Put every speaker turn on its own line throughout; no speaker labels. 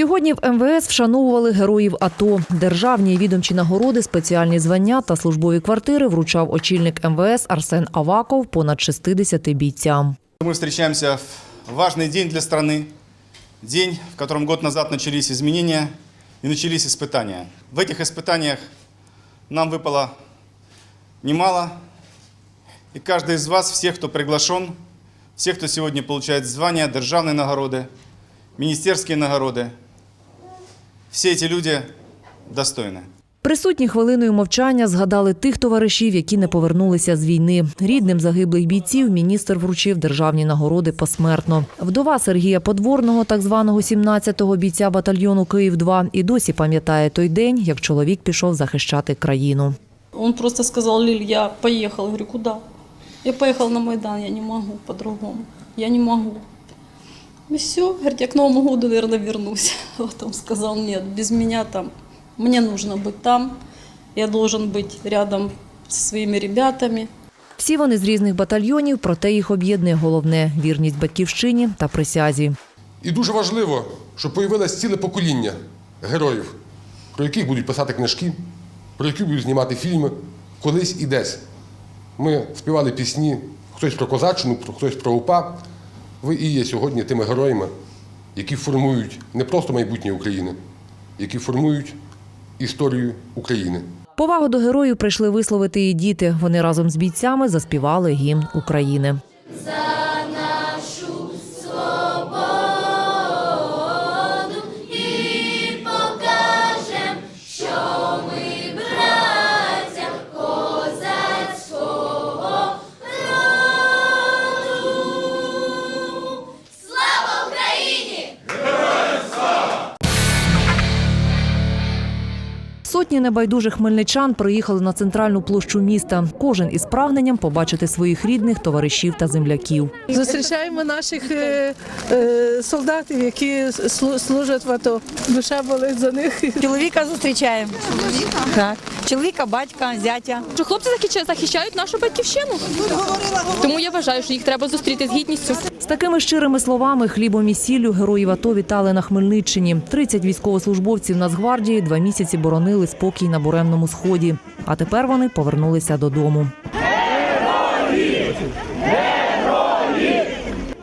Сьогодні в МВС вшановували героїв АТО. Державні і відомчі нагороди, спеціальні звання та службові квартири вручав очільник МВС Арсен Аваков понад 60 бійцям.
Мы встречаемся в важный день для страны, день, в котором год назад начались изменения и начались испытания. В этих испытаниях нам выпало немало, и каждый из вас, всех, кто приглашен, всех, кто сегодня получает звания, державные нагороды, министерские нагороды, все эти люди достойны.
Присутні хвилиною мовчання згадали тих товаришів, які не повернулися з війни. Рідним загиблих бійців міністр вручив державні нагороди посмертно. Вдова Сергія Подворного, так званого 17-го бійця батальйону Київ 2 і досі пам'ятає той день, як чоловік пішов захищати країну.
Он просто сказал, Лиль, я поехал. Я говорю, куда? Я поехал на Майдан, я не могу по-другому. Я не могу. И все, говорит, я к Новому году, наверное, вернусь. Потом сказал, нет, без меня там, мне нужно быть там, я должен быть рядом со своими ребятами.
Всі вони з різних батальйонів, проте їх об'єднує головне вірність батьківщині та присязі.
І дуже важливо, щоб появилось ціле покоління героїв, про яких будуть писати книжки, про яких будуть знімати фільми колись і десь. Ми співали пісні, хтось про козаччину, хтось про УПА. Ви і є сьогодні тими героями, які формують не просто майбутнє України, які формують історію України.
Повагу до героїв прийшли висловити і діти. Вони разом з бійцями заспівали гімн України. Сотні небайдужих хмельничан приїхали на центральну площу міста. Кожен із прагненням побачити своїх рідних, товаришів та земляків.
Зустрічаємо наших е, е, солдатів, які слу- служать в АТО. Душа болить за них.
Чоловіка зустрічаємо. Так. Чоловіка, батька, зятя.
Хлопці захищають, захищають нашу батьківщину. Тому я вважаю, що їх треба зустріти з гідністю.
З такими щирими словами, хлібом і сіллю героїв АТО вітали на Хмельниччині. 30 військовослужбовців Нацгвардії два місяці боронили спокій на буремному сході. А тепер вони повернулися додому.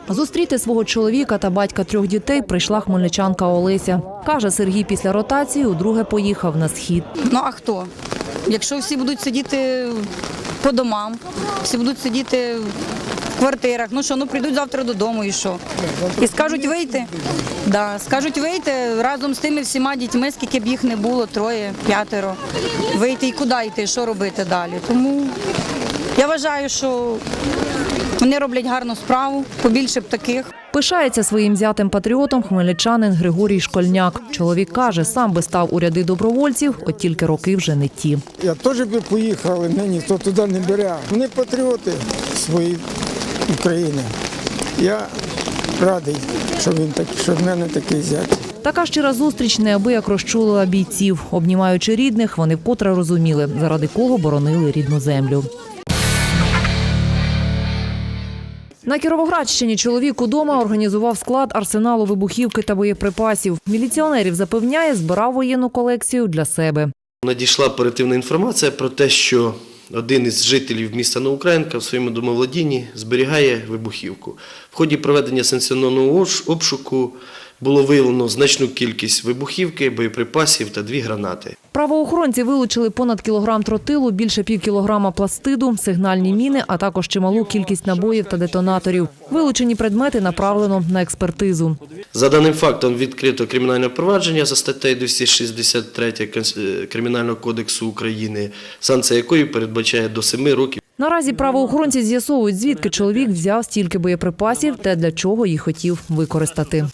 Зустріти свого чоловіка та батька трьох дітей прийшла хмельничанка Олеся. Каже, Сергій після ротації удруге поїхав на схід.
Ну а хто? Якщо всі будуть сидіти по домам, всі будуть сидіти квартирах, ну що, ну прийдуть завтра додому і що? І скажуть вийти. Да, скажуть вийти разом з тими всіма дітьми, скільки б їх не було, троє, п'ятеро. Вийти і куди йти, що робити далі. Тому я вважаю, що вони роблять гарну справу, побільше б таких.
Пишається своїм зятем патріотом хмельничанин Григорій Школьняк. Чоловік каже, сам би став у ряди добровольців, от тільки роки вже не ті.
Я теж би поїхав, але мене ніхто туди не бере. Вони патріоти своєї України. Я радий, що він так, що в мене такий зять.
Така щира зустріч неабияк розчулила бійців. Обнімаючи рідних, вони вкотре розуміли, заради кого боронили рідну землю. На Кіровоградщині чоловік удома організував склад арсеналу вибухівки та боєприпасів. Міліціонерів запевняє, збирав воєнну колекцію для себе.
Надійшла оперативна інформація про те, що один із жителів міста Новоукраїнка в своєму домовладінні зберігає вибухівку. В ході проведення санкціонованого обшуку було виявлено значну кількість вибухівки, боєприпасів та дві гранати.
Правоохоронці вилучили понад кілограм тротилу, більше пів кілограма пластиду, сигнальні міни, а також чималу кількість набоїв та детонаторів. Вилучені предмети направлено на експертизу.
За даним фактом відкрито кримінальне провадження за статтею 263 Конс- е, Кримінального кодексу України, санкція якої передбачає до 7 років
Наразі правоохоронці з'ясовують, звідки чоловік взяв стільки боєприпасів та для чого їх хотів використати.